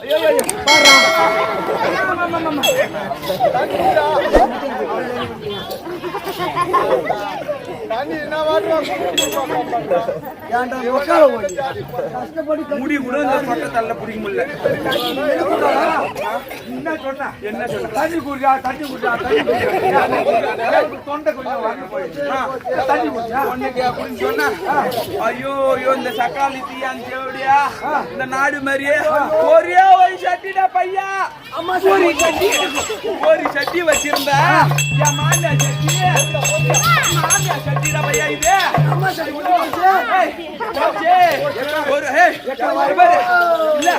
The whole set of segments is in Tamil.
ஐயோ முடி கூட இந்த சொட்டை தள்ள பிடிக்க முடியல என்ன சொன்ன என்ன சொன்ன தண்ணி குடியா தண்ணி குடியா தண்ணி குடியா தொண்டை கொஞ்சம் வாங்க போயிடுச்சு தண்ணி குடியா அப்படின்னு சொன்னா ஐயோ ஐயோ இந்த சக்காளி தீயான் தேவடியா இந்த நாடு மாதிரியே ஒரே ஒரு சட்டிடா பையா ஒரு சட்டி ஒரு சட்டி வச்சிருந்தா என் மாமியா சட்டி மாமியா சட்டிடா பையா இது. ஏய், போச்சு. ஒரு இல்ல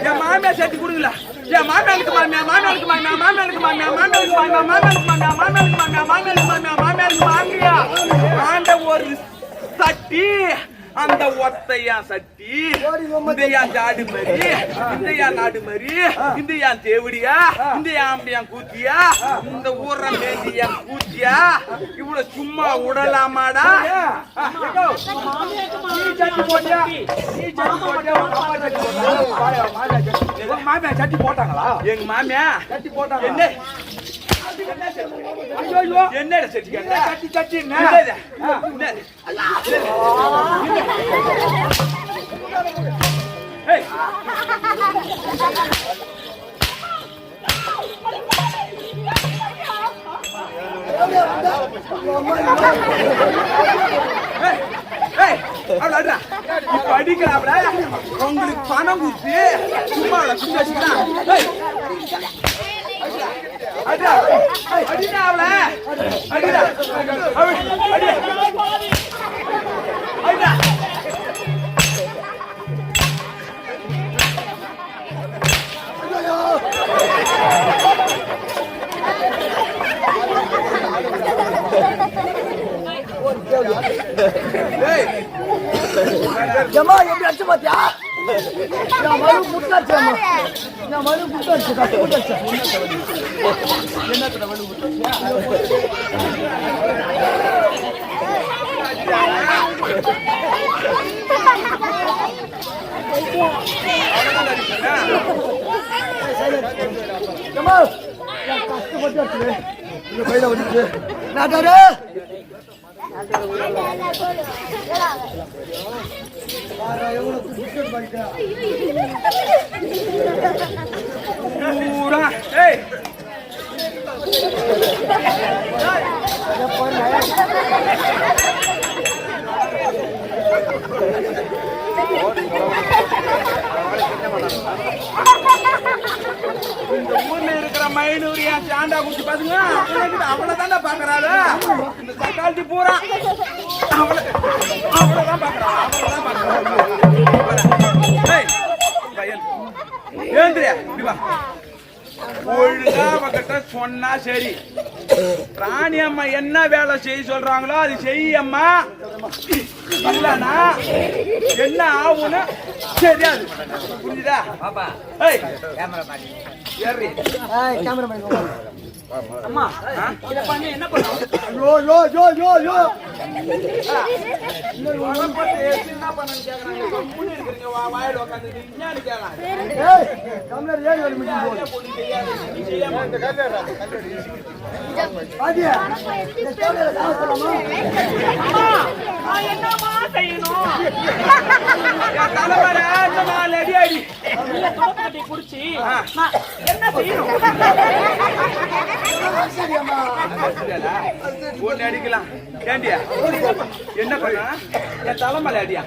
என் மாமியா சட்டி கொடுங்கல என் மாமியாருக்கு மாமியா மாமியாருக்கு மாமியா மாமியாருக்கு மாமியா மாமியாருக்கு மாமியா மாமியாருக்கு மாமியா மாமியாருக்கு மாமியா மாமியாருக்கு மாமியா மாமியாருக்கு மாமியா. ஆண்ட ஒரு சட்டி. அந்த ஒத்தையா சட்டி. இந்தியா ஜாடு மரி இந்தியா நாடு மரி இந்தியா தேவடியா? இந்தியா ஆம்பியா கூத்தியா? இந்த ஊர்ற மேந்தியா கூத்தியா? இவ்வளவு சும்மா உடலாமாடா? மாமியா சட்டி போட்டாங்களா? எங்க மாமியா? சட்டி போட்டாங்க என்ன? என்ன கட்டி கட்டி அடிக்கலாம் உங்களுக்கு பணம் கொடுத்து சும்மா சும்மா அடிடா அவள அடிடா. அடிடா அடிடா ஜமா எப்படி அடிச்சு பாத்தியா நான் மறு முட்டாச்சு நான் மறு முட்டாச்சு கட்டு முட்டாச்சு கஷ்டப்பட்டு நாட்டாரு பூரா ஏய் இந்த ஊர்ல இருக்கிற மைனூர் என் சாண்டா குச்சி பசங்க அவளை தாண்டா பாக்குறாளு. இந்த சக்காலத்தி பூரா அவளை அவளைதான் பாக்குறா அவளைதான் பாக்குறா. ஏந்திரியா இப்படி ஒழுங்கா அவகிட்ட சொன்னா சரி. ராணி அம்மா என்ன வேலை செய்ய சொல்றாங்களோ அது செய்யம்மா. இல்லனா என்ன ஆகும்னு தெரியாது. ஏய் ஏறி. ஏய் கேமரா மேன் அம்மா இத பண்ணி என்ன பண்ணும் யோ யோ யோ யோ யோ என்ன பண்ணு கேக்குறாங்க கம்முன்னு இருக்கிறீங்க வா வாயில உட்காந்து என்னன்னு கேக்குறாங்க ஏய் கேமரா ஏன் ஒரு மீட்டிங் போடு நீ செய்யாம பாத்தியா? இந்த கேமரா காசு தரலாமா என்னமா செய்யணும்? என் தலைவர இந்த நாலு அடி அடி இல்ல தோட்டத்தை குடிச்சு. நான் என்ன செய்யணும்? சரியாம்மா அடிக்கலாம் ஏண்டியா என்ன பண்ண என் தலைமலை அடியா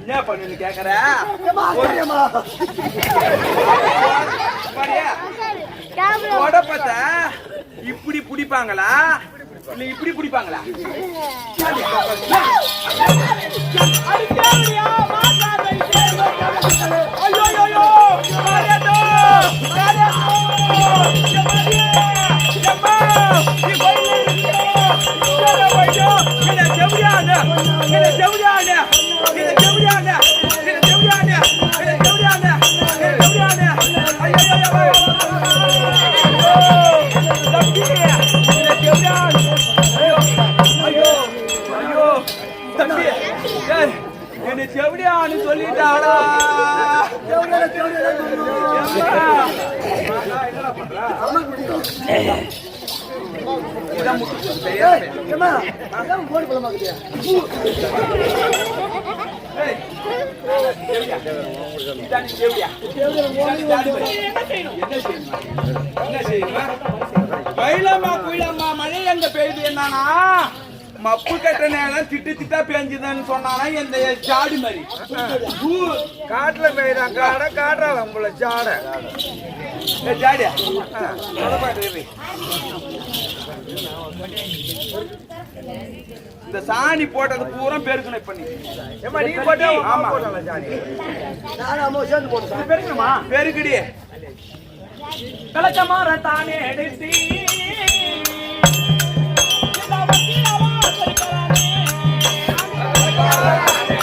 என்ன பண்ணுன்னு கேக்குற ஏம்மா உடப்பத்த இப்படி பிடிப்பாங்களா இல்ல இப்படி பிடிப்பாங்களா அடிக்காதயா ஐயோ. ஐயோ மாரியாத்தோ மாரியாத்தோ எம்மா நீ போய் என்ன போய்டோ செவிடியான்னு சொல்லிட்டாடா மயிலம்மா குயிலம்மா மழை எங்க பெய்யுது என்னன்னா மப்பு கட்ட நேரம் திட்டு திட்டா பெஞ்சுதுன்னு சொன்னானா இந்த ஜாடி மாதிரி. காட்டுல மேய்றான் காடை உங்களை சாடை ஏ, ஜாடியா. இந்த சாணி போட்டது பூரா பெருக்கணும் இப்ப நீ. ஏமா நீ போட்டா ஆமா. போட்டல ஜாடி நானும் அம்மா சேர்ந்து பெருக்கணுமா பெருக்கடி கலக்க மாற தானே எடுத்து. Yeah.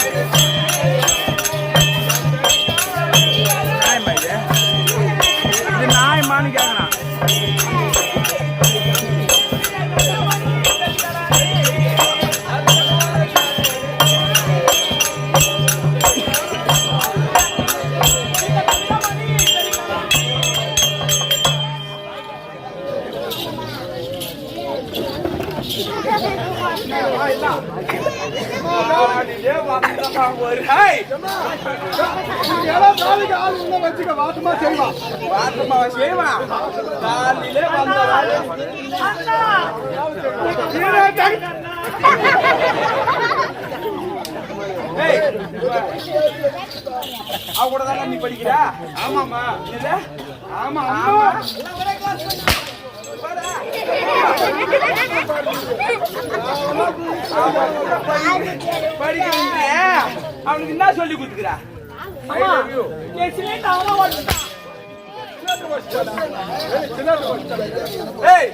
படிக்கிறீங்க அவனுக்கு என்ன சொல்லி கொடுத்துக்கிறா அம்மா, என் சிலிண்டர் அவனா. ஏய்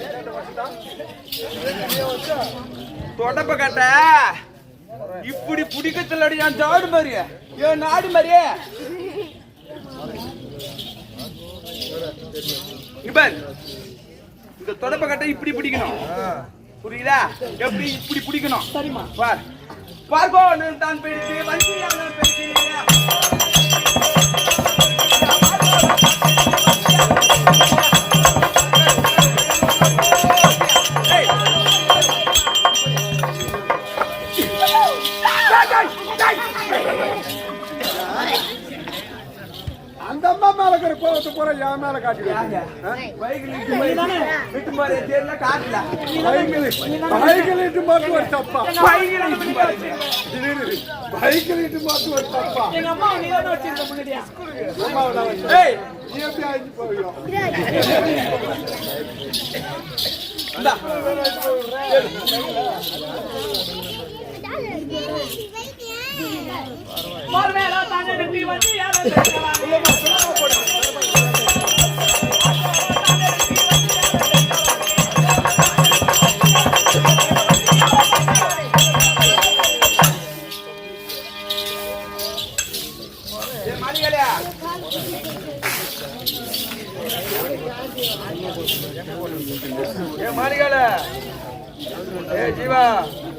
தொடப்ப கட்ட. இப்படி பிடிக்கத்துல என் ஜாடு மாதிரி ஏன் நாடு மாதிரி இவர் இந்த தொடப்ப கட்டை இப்படி பிடிக்கணும். புரியுதா? எப்படி இப்படி பிடிக்கணும்? சரிம்மா பார். பார்ப்போம். தான் பெருசு வஞ்சியான பெருசு அம்மா மேல இருக்கிற கோவத்தை பூரா என் மேல பைக்கில் இட்டு மாட்டு ஒரு தப்பா பைக்கில் இட்டு போய் பைக்கில் இட்டு மாட்டு ஒரு தப்பா எங்க அம்மா நீ எப்படி ஆயிடுச்சு இந்தா. தானே வந்து ஏ மாளிகால ஏ ஜீவா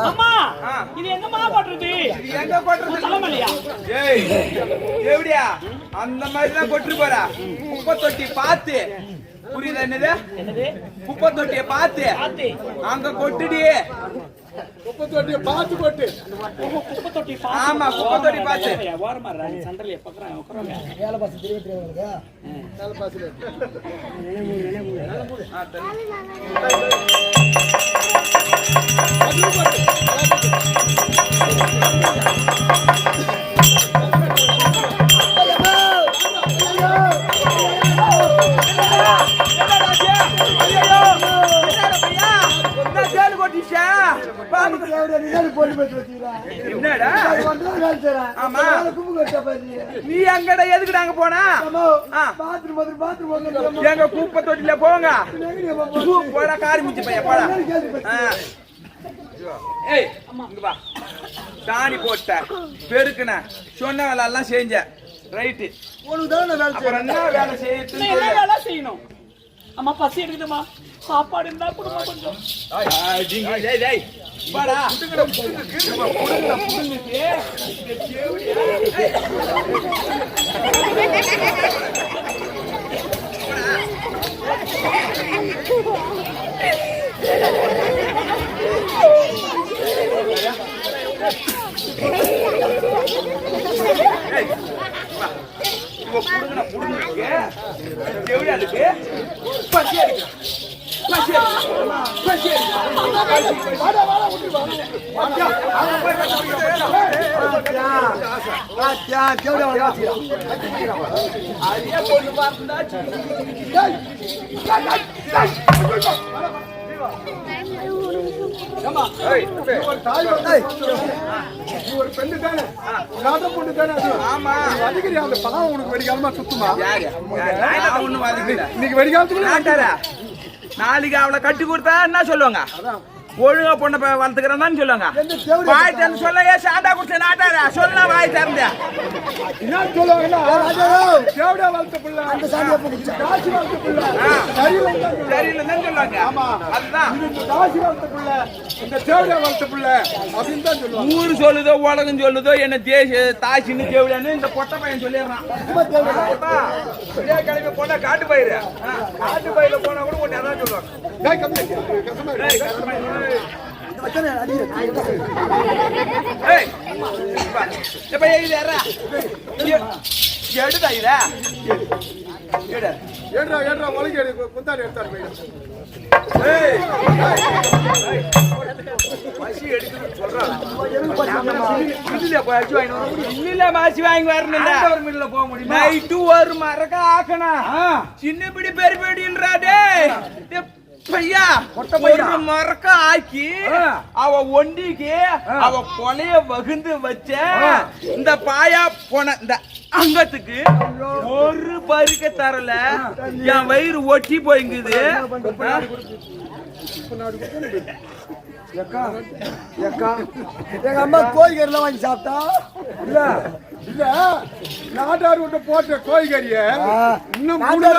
அம்மா. இது எங்கம்மா போட்டுருது இது எங்க? தலைமலையா? ஏய், எப்படியா அந்த மாதிரி தான் கொட்டு போறா. குப்பை தொட்டி பார்த்து. புரியுதா என்னது? குப்பை தொட்டிய பார்த்து. பாத்து அங்க கொட்டுடி. குப்பை தொட்டியை பார்த்து. கொட்டு குப்பை தொட்டி ஆமா, குப்பை தொட்டி பாத்து. ஓரமா சண்டலைய பக்கறாங்க வேலை பார்த்து தெரிய? போடா காரி முச்சு பையன் போடா. ஏய் இங்க வா. தாணி போட்ட பெருக்குன சொன்ன வேலை எல்லாம் செஞ்ச. ரைட்டு. அப்புறம் என்ன வேலை இன்னும் செய்யறது என்ன வேலை செய்யணும்? அம்மா பசி எடுக்குதுமா சாப்பாடு இருந்தா கொடுமா கொஞ்சம். டேய் டேய் வாடா. புடுங்கடா புடுங்கடா புடுங்குது ஏய் வா இவ புடுங்கடா புடுங்குது எப்படி அதுக்கு பசி அடிக்கிறா பசி அடிக்கிறா பசி அடிக்கிறா அரிய பொண்ணு பார்த்துதாச்சு ஒரு பெண்ணு தானே நாட்ட பொண்ணு தானே அது ஆமா அதிகரி அந்த பாவம் உனக்கு வெடிக்காலமா சுத்துமா யாரு ஒண்ணு வாதிக்கல இன்னைக்கு வெடிக்காலத்துக்குள்ள நாட்டாரா நாளைக்கு அவளை கட்டி கொடுத்தா என்ன சொல்லுவாங்க? ஒழுங்கா பொண்ணை வளர்த்துக்கிறேன்னு சொல்லுவாங்க. வாய் திறந்து சொல்ல ஏன் சாண்டா குடிச்ச நாட்டாரா சொல்ல வாய் திறந்து. என்ன சொல்லுவாங்கன்னா தேவடா வளர்த்த பிள்ளை. அந்த சாமியை காசி வளர்த்த பிள்ளை. சரி வளர்த்த பிள்ளை. சரியில்லைன்னு சொல்லுவாங்க. ஆமா. அதுதான். இந்த காசி வளர்த்த பிள்ளை இந்த தேவடா வளர்த்த பிள்ளை அப்படின்னு தான் சொல்லுவாங்க. ஊரு சொல்லுதோ உலகம் சொல்லுதோ என்ன தேச தாய்ச்சின்னு தேவையானு இந்த பொட்டை பையன் சொல்லிடுறான். கிளம்பி போனா காட்டு பயிரு காட்டு பயில போனா கூட ஒன்னு அதான் சொல்லுவாங்க. டேய், கம்மி ஆச்சு. கஷ்டமா இருக்கு. எடு. குந்தாடி எடுத்தாரு போய் ஒரு மரக்க ஆக்கணும் சின்ன பிடி பெரிய பையா ஒரு மரக்க ஆக்கி அவ ஒண்டிக்கு அவ கொலைய வகுந்து வச்ச இந்த பாயா போன இந்த அங்கத்துக்கு ஒரு பருக்க தரல. என் வயிறு ஒட்டி போய்ங்குது. எக்கா எக்கா எங்க அம்மா கோழிக்கறிலாம் வாங்கி சாப்பிட்டா? இல்ல இல்ல. நாட்டார் விட்டு போட்ட கோழிக்கறிய இன்னும் மூணு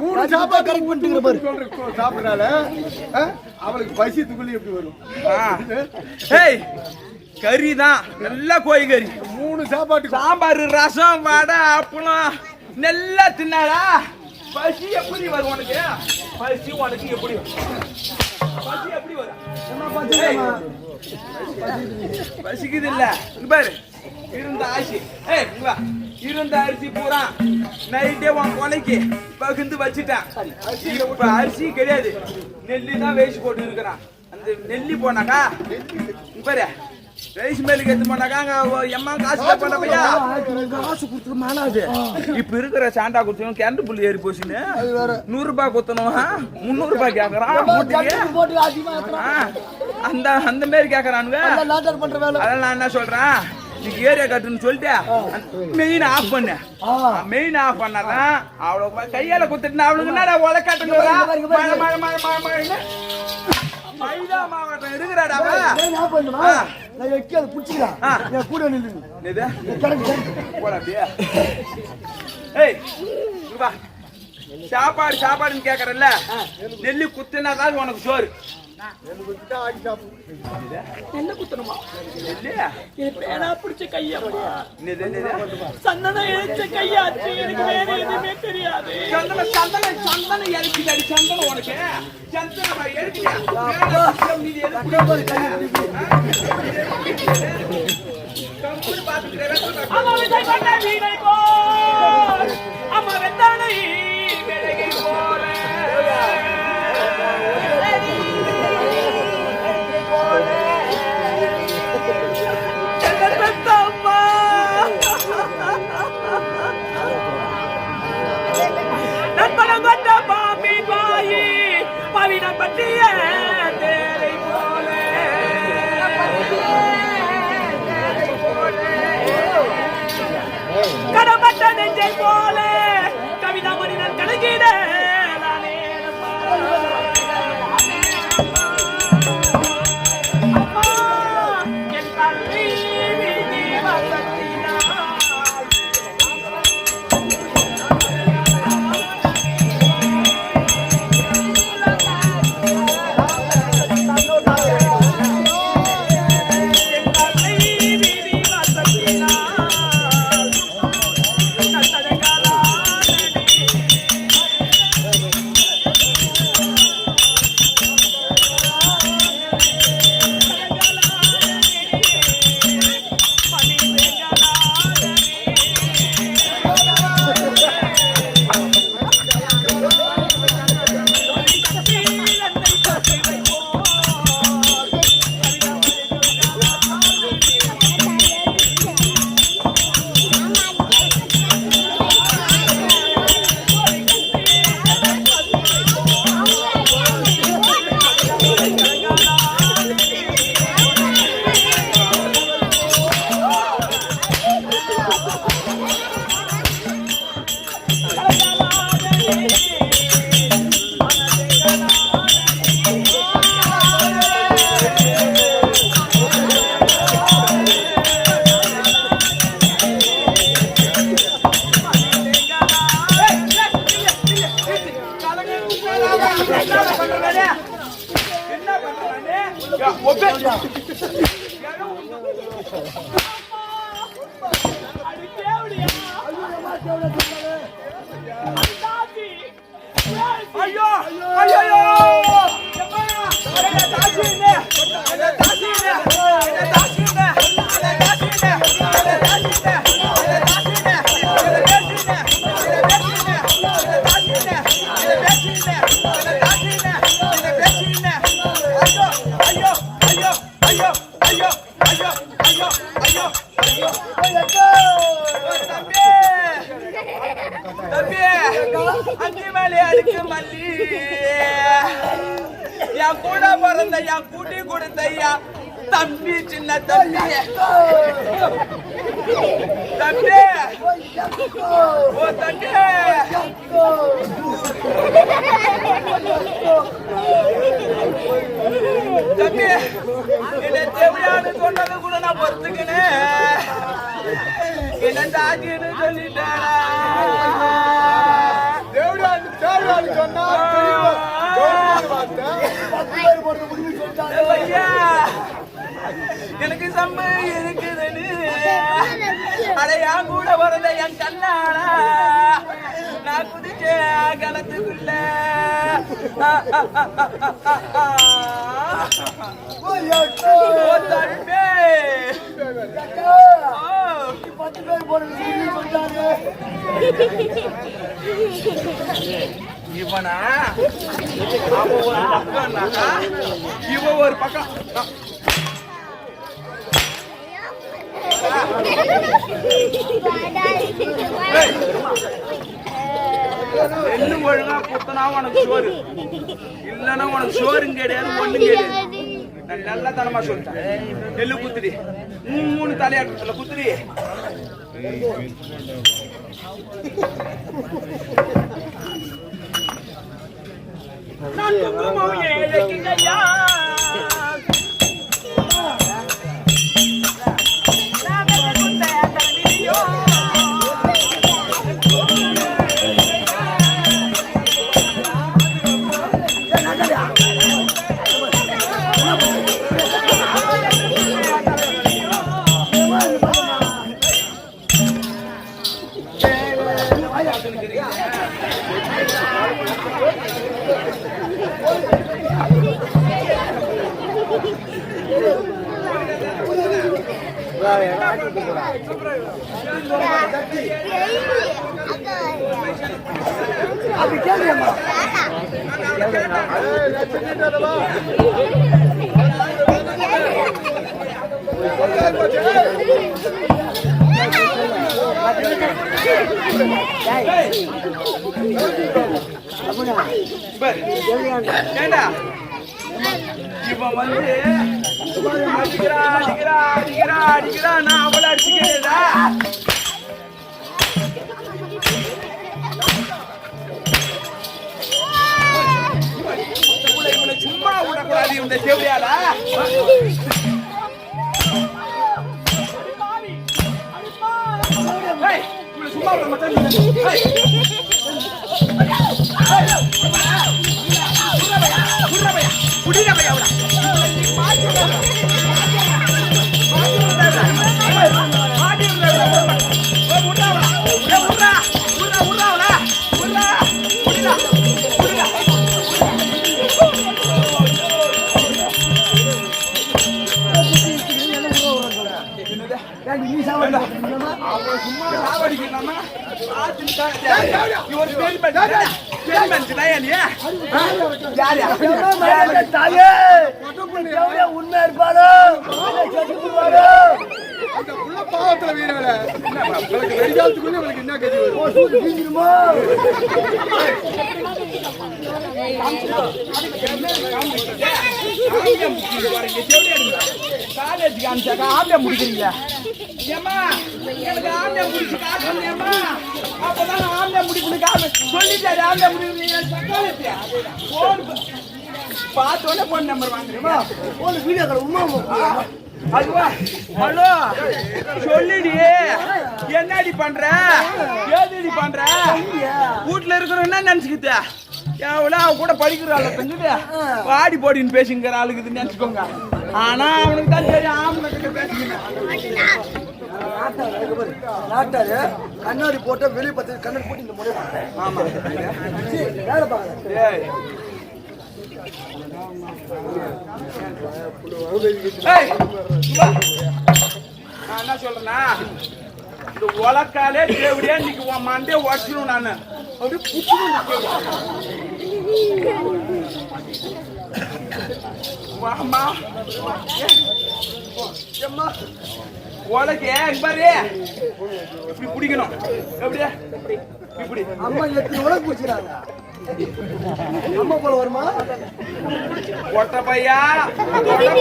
மூணு சாப்பாடு பண்ணிட்டு பாரு. சாப்பிடறால அவளுக்கு பசி துக்குள்ளி எப்படி வரும் ஏய் கறி தான் நல்ல கோழி கறி மூணு சாப்பாட்டுக்கு சாம்பார் ரசம் வடை அப்பளம். நல்லா தின்னாடா பசி எப்படி வரும் உனக்கு? பசி உனக்கு எப்படி? பசி எப்படி வரும். பசிக்குது இல்ல. பாரு. இருந்த அரிசி. ஏய் இருந்த அரிசி பூரா நைட்டே உன் கொலைக்கு பகிர்ந்து வச்சுட்டான். இப்ப அரிசி கிடையாது. நெல்லி தான் வேஸ்ட் போட்டு இருக்கிறான். அந்த நெல்லி போனாக்கா பாரு. ரைஸ் மேலுக்கு எத்துமாட்டாக்காங்க எம்மா காசு பண்ணப்பையா காசு கொடுத்துரு மாலாது இப்ப இருக்கிற சாண்டா குத்தணும் கேரண்ட் புள்ளி ஏறி போச்சுன்னு நூறு ரூபாய் குத்தணும் முந்நூறு ரூபாய் கேக்குறான் அந்த அந்த மாரி கேக்குறானுங்க. நான் என்ன சொல்றேன்? நீ ஏரியா கட்டுன்னு சொல்லிட்டு மெயின் ஆஃப் பண்ணு. மெயின் ஆஃப் பண்ணாதான் அவ்வளோ கையால குத்துட்டு அவளுக்கு என்னடா உலக்காட்டுன்னு மைதா மாவட்டம். ஏன் என்ன பண்ணுமா. நான் அதை பிடிச்சிக்கலாம். என் கூட நில்லு. இது கிடக்கு. போடா அப்படியே. ஏய் இங்க வா. சாப்பாடு சாப்பாடுன்னு கேக்குறல்ல நெல்லி குத்துனா தான் உனக்கு சோறு. நெல்ல குத்தணுமா? இது பேனா பிடிச்ச கையம்மா சந்தனம் இழைச்ச கையாச்சு எனக்கு வேற எதுவுமே தெரியாது. சந்தனம் சந்தனம் சந்தனம் அம்மா வெந்தானை பற்றிய Ya Obed. ஐயோ ஐயோ ஐயோ தாஜி என்ன தம்பி என்ன தேவையானு சொன்னது கூட நான் பொறுத்துக்கினேன் என்ன தாக்கின்னு எனக்கு சம்பளம் இருக்குதுன்னு அடையா கூட வரல என் கண்ணால? நான் குதிச்சே களத்துக்குள்ள பத்து இவனா? அவன் ஒரு பக்கம். ஏய், எள்ளு ஒழுங்கா குத்தனா உனக்கு சோறு. இல்லைன்னா உனக்கு சோறும் கிடையாது ஒண்ணும் கிடையாது. நான் தனமா சொல்லிட்டேன். நெல்லு குத்துடி. மூணு மூணு தலையாட்டத்துல குத்துடி. நான் குங்குமம் ஏழைக்கிங்கையா. அப்படி கேளுங்கம்மா பாரு. ஏண்டா இவன் வந்து அடிக்கிறா அடிக்கிறா அடிக்கிறா அடிக்கிறா நான் அவளை சும்மா விடக்கூடாது இந்த செவிலியாடா இவளை சும்மா விட மாட்டேன் ஏய். ஏண்டி, நீ சாப்பாடு தாயே உண்மை இருப்பாரோ அந்த புள்ள பாவத்துல உங்களுக்கு வெடிகாலத்துக்குள்ள உங்களுக்கு என்ன கதி வரும் ஆம்பளை ஏம்மா எனக்கு ஆம்பளை முடிச்சு காட்டணும் ஏம்மா. அப்பதான் ஆம்பளை முடிக்கணும் காட்டு சொல்லிட்டாரு ஆம்பளை முடிக்கிறீங்க போன் பார்த்தோன்னே போன் நம்பர் வாங்குறீமா ஒரு வீடியோ கடை உமா அதுவா? ஹலோ சொல்லிடி என்னடி பண்ற? ஏதடி பண்ற? வீட்டுல இருக்கிற என்ன நினைச்சுக்கிட்ட? எவ்வளோ அவ கூட படிக்கிற ஆளு தங்கிட்டு? வாடி போடின்னு பேசிங்கிற ஆளுக்குதுன்னு நினைச்சுக்கோங்க. ஆனா அவனுக்கு தான் தெரியும் ஆம்பளை கிட்ட பேசிக்கிறேன் நாட்டாரு கண்ணாடி போட்ட வெளியே பார்த்து கண்ணாடி போட்டு இந்த முறை ஆமா வேலை நான் என்ன சொல்றேன்னா இந்த உலக்காலே தேவடியா இன்னைக்கு உன் மண்டே உடச்சிடும் நானு. அப்படி வாமா உலக்கு ஏன் பாரு. இப்படி பிடிக்கணும். எப்படியா இப்படி அம்மா எத்தனை உலக பிடிச்சிடாங்க அம்மா போல வருமா? பையா?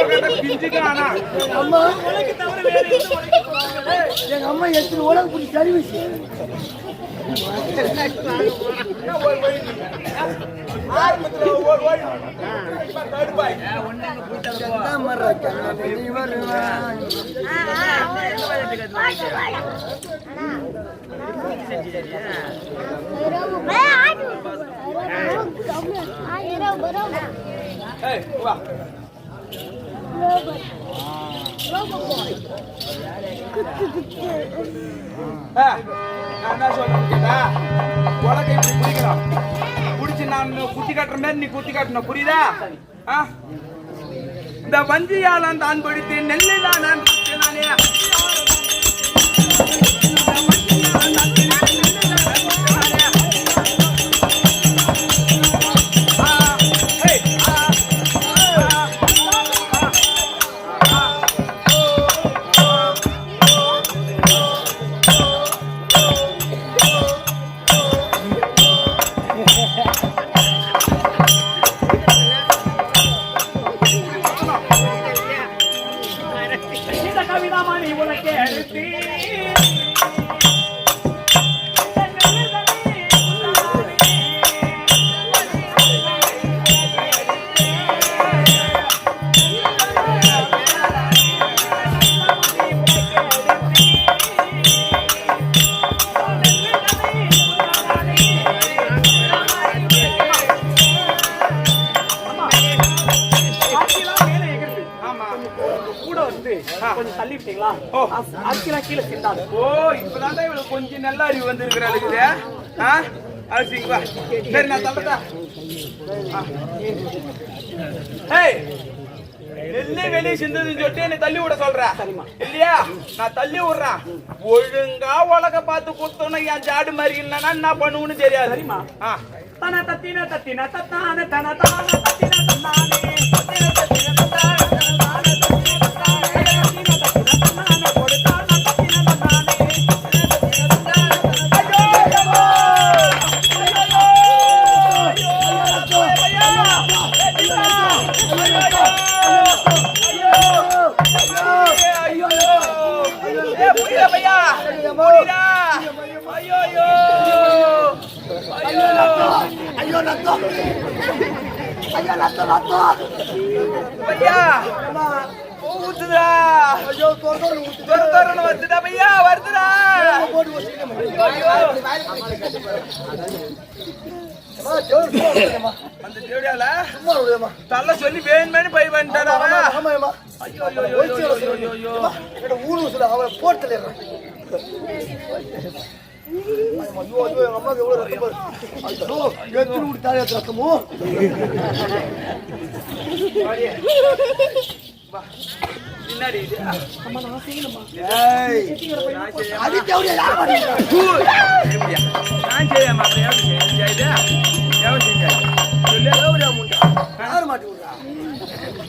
கட்ட பிஞ்சுக்கு ஆனா. அம்மா எங்க அம்மா எத்தனை உலக பிடிச்சி சர்வீஸ் ஆரம்பத்துல ஓ- என்ன இப்படி நான் குத்தி காட்டுற மாதிரி நீ குத்தி காட்டணும் புரியுதா? இந்த வஞ்சியால் தான் பிடித்து நெல்லில் நான் நானே. இந்த கவிதாமணி உனக்கு எடுத்து ஓ. அரிசிலாம் கீழே சிந்தாது ஓ இப்பதான் இவளுக்கு கொஞ்சம் நல்ல அறிவு வந்திருக்கிறாளுக்குது ஆ? அரிசிங்க வா. சரி நான் தள்ளட்டா. ஆ. ஏய் நெல்லை வெளியே சிந்ததுன்னு சொல்லிட்டு என்னை தள்ளி விட சொல்ற. இல்லையா? நான் தள்ளி விடுறேன். ஒழுங்கா உலக பார்த்து கொடுத்தோன்னா என் ஜாடு மாதிரி இல்லைன்னா என்ன பண்ணுவோன்னு தெரியாது. சரிம்மா. தன தத்தின தத்தின தத்தான தன தான தத்தின தத்தின பண்ணிட்டாரா அவன் ஆமா ஆமா ஐயோ ஐயோ ஐயோ ஐயோ ஐயோ. ஐயோ என்ன ஊரு சொல்ல அவளை போட்டு ஐயோ ஐயோ எங்க ரத்தம் எத்தனை ரத்தமோ? மாட்டேன்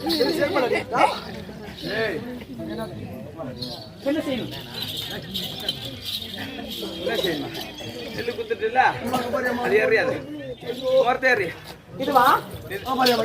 என்ன செய்யணும்? என்ன செய்யணும் நெல்லு குத்துட்டுல அது ஏறியாது ஒருத்த ஏறி இதுவா ஆமாடியா